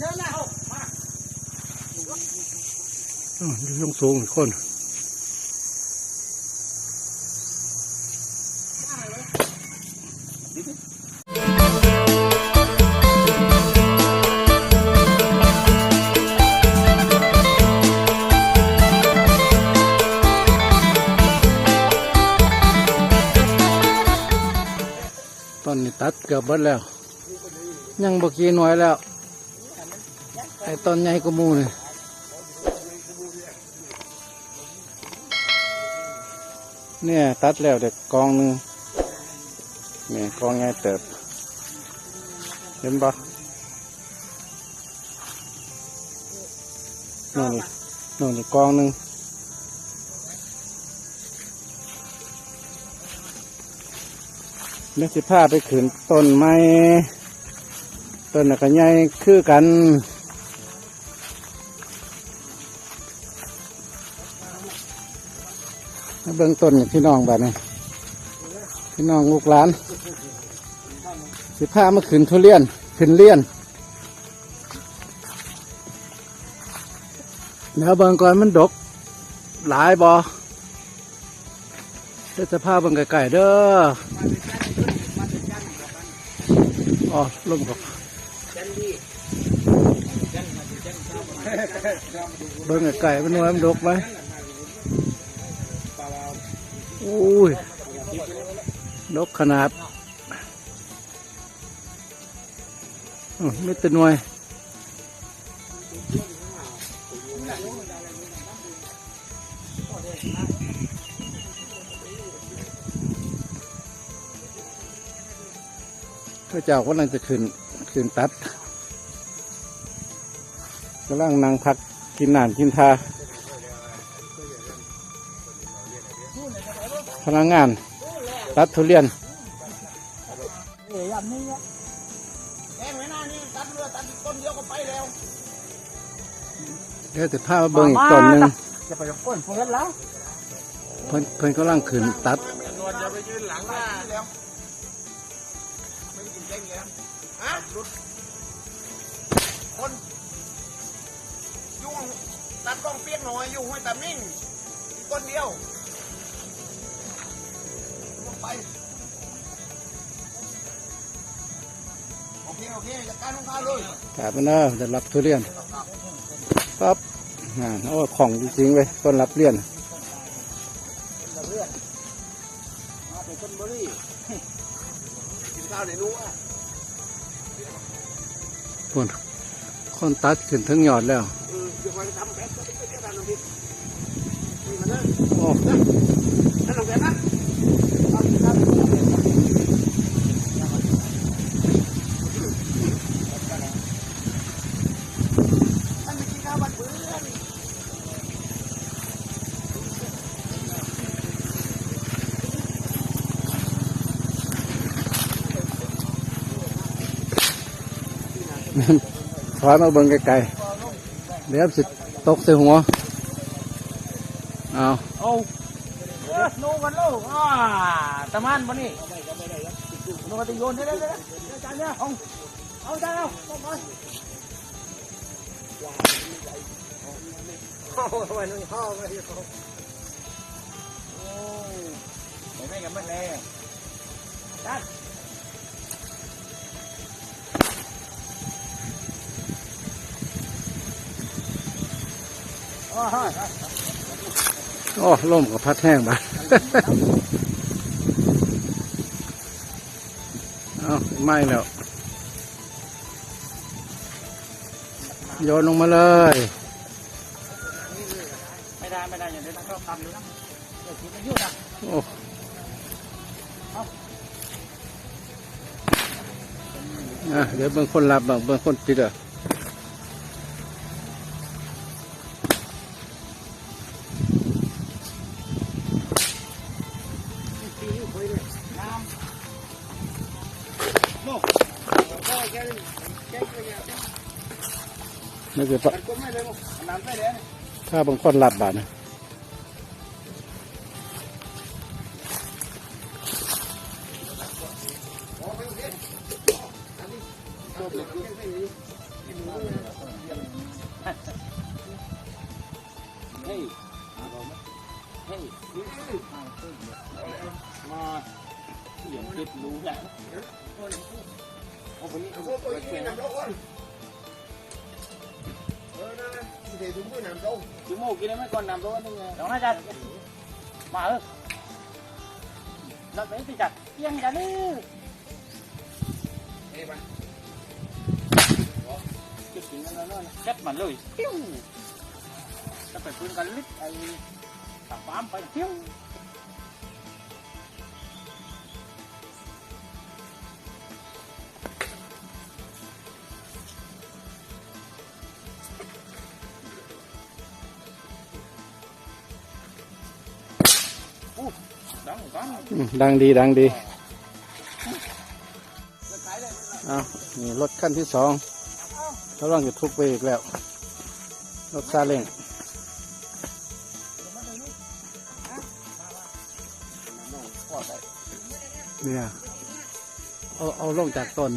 เดินแล้วอ้าวอยู่ยงสูงอีกคนตอนนี้ตัดเกือบเบิดแล้ว ยังบกี่หน่วยแล้ว ไอ้ต้นใหญ่กว่าหมูนี่เนี่ยตัดแล้วเด็กกองหนึงเนี่ยกองใหญ่เติบ เห็นปะนู่นนี่นู่นนี่กองหนึ่งเนื้อสิผ้าไปขืนต้นไม้ต้นน่ะก็ใหญ่คือกัน เบื้องต้นพี่น้องแบบนี้พี่น้องลูกหลาน สิผ้ามาขืนทุเรียนขืนเลียนเดี๋ยวเบิ่งก่อนมันดก หลายบอเดี๋ยวจะพาเบิ่งไก่ๆเด้ออ๋อลมกับเบิ่งไก่ๆมันน้อยมันดกไหม อุ้ยดกขนาดไม่ตื่นหน่วยพระเจ้ากำลังจะขึ้นขึ้นตัดกำลังนั่งพักกินนานกินทา พนักงานตัดทุเรียนเอ๋ยำนี่เนี่ยแกงไว้หน้านี่ตัดเรือตัดอีกต้นเดียวก็ไปแล้วเดี๋ยวจะพามาเบิ่งอีกต้นหนึ่งจะไปกับก้นพวกนั้นแล้วเพิ่นเพิ่นกำลังขึ้นตัดนวลจะไปยืนหลังหน้าแล้วไม่กินแกงเงี้ยฮะรุดคนยุ่งตัดต้องเปียกหน่อยอยู่ห้วยตามิ่งอีกต้นเดียว ของข้าเลยกาบมันเนอะจะรับทุเรียนปั๊บอ่าโอ้ของจริงๆเว้ยต้นรับเรียนเรื่องมาเป็นคนบริกินข้าวในนู้อะคนคนตัดขึ้นทั้งยอดแล้วเออเดี๋ยวไปทำแป๊บก็ไปเที่ยวกันน้องพี่นี่มาเนอะ โอ้ นั่นน้องแกนะเอาสิครับท่านไปกินข้าวบ้านเพื่อน ถอยมาเบิ่งไกลๆเดี๋ยวสิตกใส่หัวเอาเอาโน่กันโลกอ่าตะมันปะนี่โน่กันตีโยนได้ได้ได้ได้จานเนี่ยเอาเอาจานเอาเอาไปเอาไว้นู่นเอาไว้ โอ้ล่มกับพัดแห้งบ้าเอาไม่แล้ว โยนลงมาเลย ไม่ได้ ไม่ได้ อย่างนี้ต้องทำอยู่นะเดี๋ยวคิดจะยุ่งอะโอ้เดี๋ยวเบิ่งคนรับบ้างเบิ่งคนปิดอะ ไม่เลยมั้งน้ำไม่เลยถ้าบางคนหลับบานะ chú mù kia mấy con làm thôi nhưng đó nó ra mà ơi nó đấy thì chặt yên cả đi Ê bà cái chuyện nó nó chết mà lười phiêu nó phải phun cái lít ai thằng bám phải phiêu Uh, đóng một con อืมดั ดังดีดังดีเอานี่รถขั้นที่สองเขาลองจะทุบไปอีกแล้ว รถซาเล้งเนี่ยเอาเอาลงจากต้น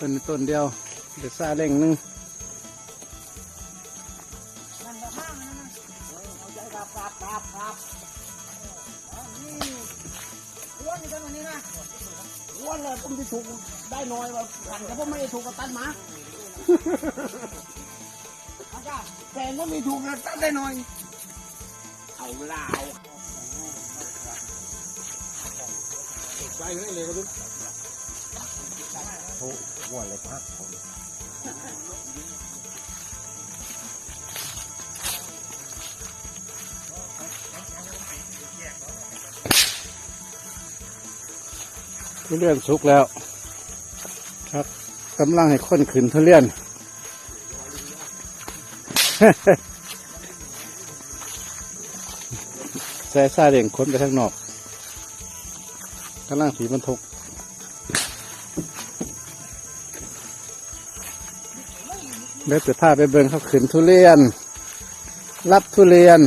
ต้นต้นเดียวเดี๋ยวซาเล้งนึง nồi mà Thành cái bố mê thuộc là tan má Kèn có mi thuộc là tan đây nồi Ẩu lào Quay cái này liền có đúng Ồ, quả lại phát ทุเรียนสุกแล้ว ครับกำลังให้ค้นขึ้นทุเรียนแซ่ซาเร่งค้นไปข้างนอกกำลังสีบรรทุกเดี๋ยวจะพาไปเบิ่งเขาขึ้นทุเรียน รับทุเรียน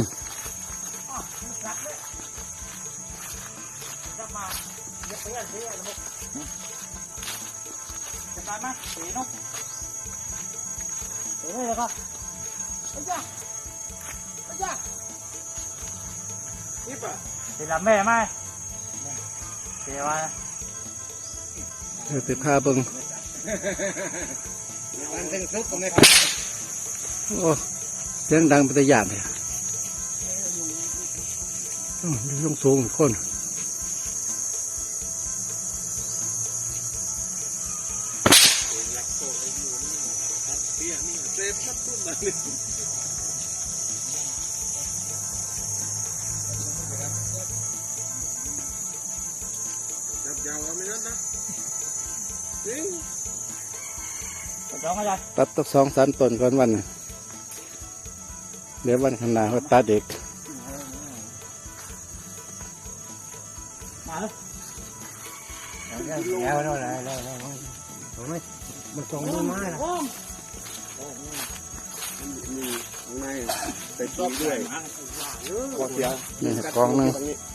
แม่ไหมสีว่าเดี๋ยวจะพาเบิ่ง Ăn thêm súp không nghe โอ้เสียงดังเป็นตะยานเลยอ้าวอยู่สูงๆคน ตัดตักสองสามต้นก่อนวันน่ะเดี๋ยววันข้างหน้าเขาตัดเด็กมาเลย Leo đâu này Leo leo Mình còn mua mai nè โอ้ Hôm nay Phải chóp đuổi Còn kéo นี่กองหนึง Có Khi có lương bỏ vào nhà không phải quý สอง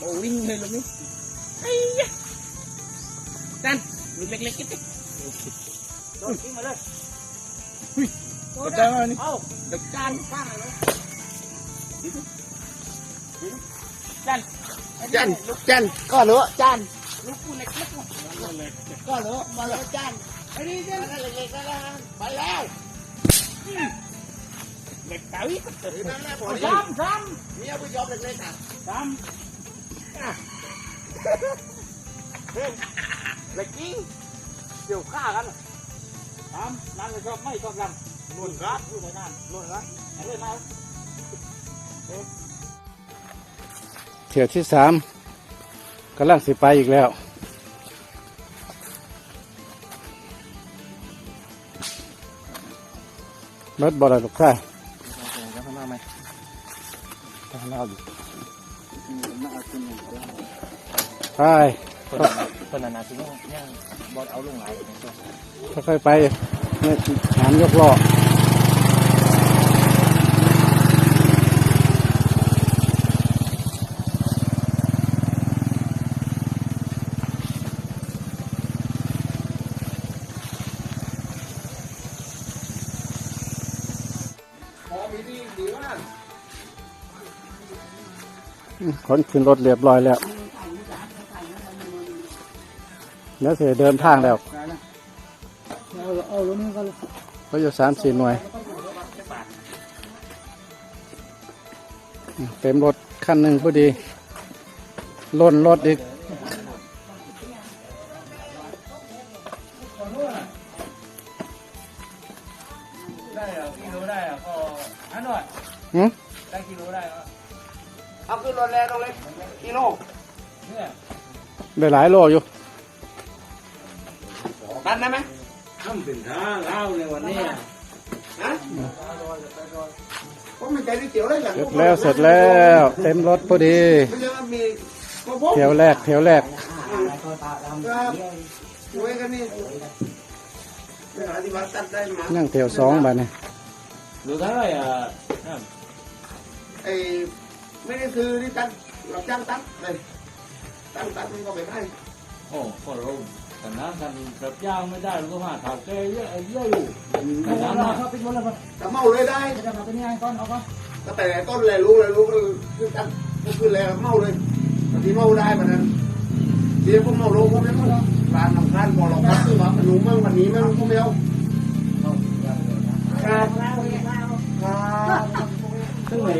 Bowling na lang eh. Ay! Tan, lumiklik kita. Dorky, malas. Uy, dagdagan eh. Oh, dagdagan pa. Dito. Dito. Chan. Chan, Chan, có lửa, Chan. Lúc cô nịch lắm. Có lửa, mà lửa Chan. Đi đi. Nó lệch lệch ra, bà leo. Lệch tới. Dám, dám. Mía bây giờ lệch lệch à? Dám. ำซ้ำเล็กจริงเดี๋ยวฆ่ากันซ้ำนั่นเลยชอบไม่ชอบลำนุ่นครับอยู่ในนั่นนุ่นครับไหนเลยมาๆเที่ยวที่สามกำลังสิไปอีกแล้วรถบอลลูกค้า Cho nó nào mày ทางเราดิ Nó ở trên này ไปคนนั้นคนนั้นนะสิเนี่ยบอสเอาลงไหลค่อยๆไปเนี่ยหามยกล้อ ขนขึ้นรถเรียบร้อยแล้วแล้วเสียเดินทางแล้วเอาเอาลงนี่ก็ก็อยู่สามสี่หน่วย เต็มรถคันหนึ่งพอดี ล้นรถอีก โลเนี่ยได้หลายโลอยู่ตันได้ไหมทำเป็นท่าเล่าในวันนี้ฮะผมไม่ใจที่เกี่ยวได้อย่างเสร็จแล้วเสร็จแล้ว เต็มรถพอดีไม่ใช่ว่ามีกระเพาะแถวแรกแถวแรกครับช่วยกันนี่เวลาที่วัดตัดได้มานั่งแถวสองบาทนี่หรือเท่าไหร่อะไอ้ไม่ได้ซื้อนี่ตัด เราจ้างตั้งเลยตั้งตั้กมันก็ไม่ได้โอ้ก็รู้แต่น้ำกันรับจ้างไม่ได้ราก็มาถากแกเยอะเยอะอยู่แต่น้ำมาเขาเป็นวันละคนแต่เมาเลยได้จะมาเป็นยังไงก้อนเอาปะก็แต่ต้นเลยรู้เลยรู้ก็คือตั้งก็คือแล้วเมาเลยบางทีเมาได้มันนั้นเดี๋ยวพวกเมาโลพวกนั้นก็ร้านน้ำร้านพอเราพักคือว่บมันรู้มั่งวันนี้มั่งพวกไม่เอาครับครับซึ่งไหน